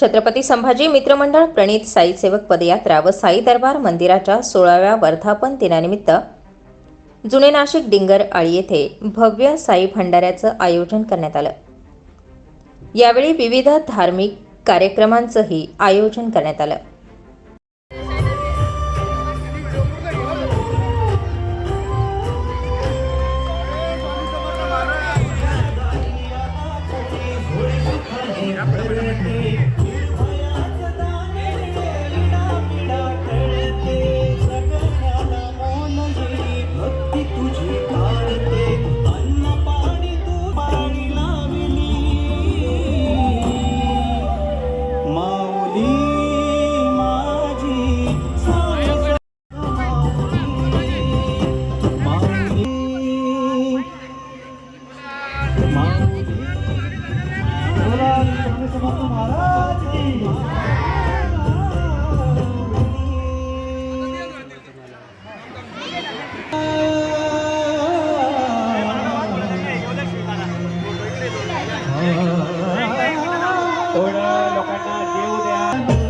छत्रपती संभाजी मित्रमंडळ प्रणित साई सेवक पदयात्रा व साई दरबार मंदिराच्या सोळाव्या वर्धापन दिनानिमित्त जुने नाशिक डिंगर आळी येथे भव्य साई भंडाऱ्याचं आयोजन करण्यात आलं. यावेळी विविध धार्मिक कार्यक्रमांचंही आयोजन करण्यात आलं. भक्ती थोडं लोकांना देऊ द्या.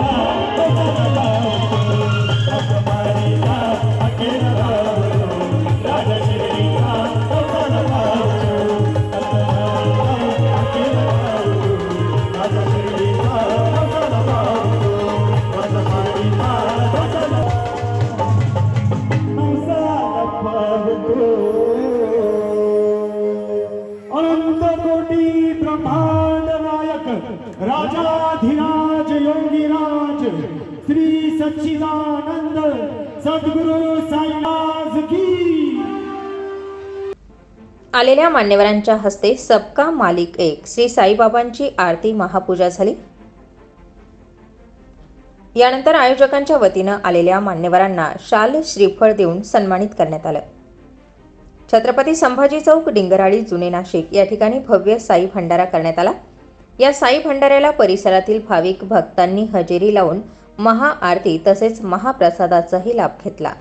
राजाधिराज योगीराज श्री सच्चिदानंद सद्गुरु साईनाथ की। आलेल्या मान्यवरांच्या हस्ते सबका मालिक एक श्री साईबाबांची आरती महापूजा झाली. यानंतर आयोजकांच्या वतीनं आलेल्या मान्यवरांना शाल श्रीफळ देऊन सन्मानित करण्यात आलं. छत्रपती संभाजी चौक डिंगराळी जुने नाशिक या ठिकाणी भव्य साई भंडारा करण्यात आला. या साई भंडाऱ्याला परिसरातील भाविक भक्तांनी हजेरी लावून महाआरती तसेच महाप्रसादाचाही लाभ घेतला.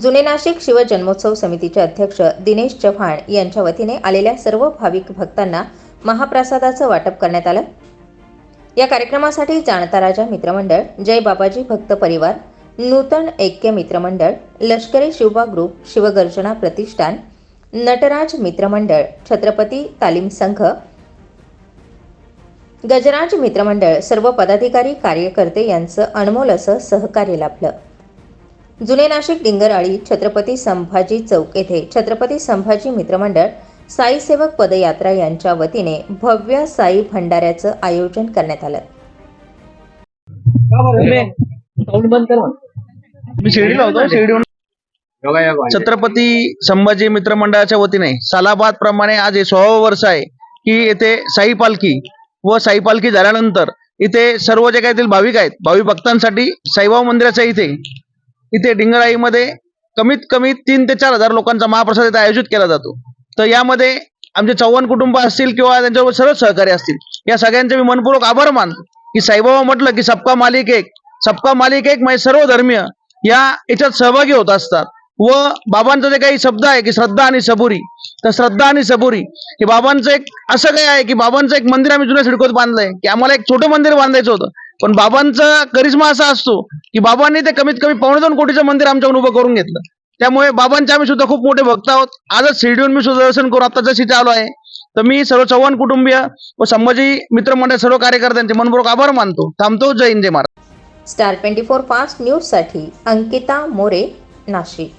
जुने नाशिक शिवजन्मोत्सव समितीचे अध्यक्ष दिनेश चव्हाण यांच्या वतीने आलेल्या सर्व भाविक भक्तांना महाप्रसादाचं वाटप करण्यात आलं. या कार्यक्रमासाठी जाणता राजा मित्रमंडळ जय बाबाजी भक्त परिवार नूतन ऐक्य मित्रमंडळ लष्करी शिवबा ग्रुप शिवगर्जना प्रतिष्ठान नटराज मित्रमंडळ छत्रपती तालीम संघ. गजराज मित्रमंडळ सर्व पदाधिकारी कार्यकर्ते यांचं अनमोल असं सहकार्य लाभलं. जुने नाशिक डिंगरआळी छत्रपती संभाजी चौक येथे छत्रपती संभाजी मित्रमंडळ साई सेवक पदयात्रा यांच्या वतीने भव्य साई भंडाऱ्याचं आयोजन करण्यात आलं. मी शिर्डीला होतो शिर्डीहून छत्रपती संभाजी मित्र मंडळाच्या वतीने सालाबाद प्रमाणे आज हे सोळावं वर्ष आहे की येथे साई पालखी व साई पालखी झाल्यानंतर इथे सर्व जे काही भाविक आहेत भावी भक्तांसाठी साईबाबा मंदिराच्या इथे इथे डिंगराईमध्ये कमीत कमी तीन ते चार हजार लोकांचा महाप्रसाद इथे आयोजित केला जातो. तर यामध्ये आमचे चव्हाण कुटुंब असतील किंवा त्यांच्यावर सर्व सहकारी असतील या सगळ्यांचे मी मनपूर्वक आभार मानतो की साईबाबा म्हटलं की सबका मालिक एक सबका मालिक एक म्हणजे सर्व धर्मीय या याच्यात सहभागी होत असतात. व बाबांचा जे काही शब्द आहे की श्रद्धा आणि सबुरी. तर श्रद्धा आणि सबुरी हे बाबांचं एक असं काय आहे की बाबांचं एक मंदिर आम्ही जुन्या सिडकोत बांधलंय की आम्हाला एक छोटं मंदिर बांधायचं होतं. पण बाबांचा करिश्मा असा असतो की बाबांनी ते कमीत कमी पावणे दोन कोटीचं मंदिर आमच्याकडून उभं करून घेतलं. त्यामुळे बाबांचे आम्ही सुद्धा खूप मोठे भक्त आहोत. आजच शिर्डीहून मी सुद्धा दर्शन करून आता जशी आलो आहे. तर मी सर्व चव्हाण कुटुंबीय व संभाजी मित्रमंडळ सर्व कार्यकर्त्यांचे मनपूर्वक आभार मानतो. थांबतो जय हिंद जय महाराज स्टार ट्वेंटी फोर फास्ट न्यूजसाठी अंकिता मोरे नाशिक.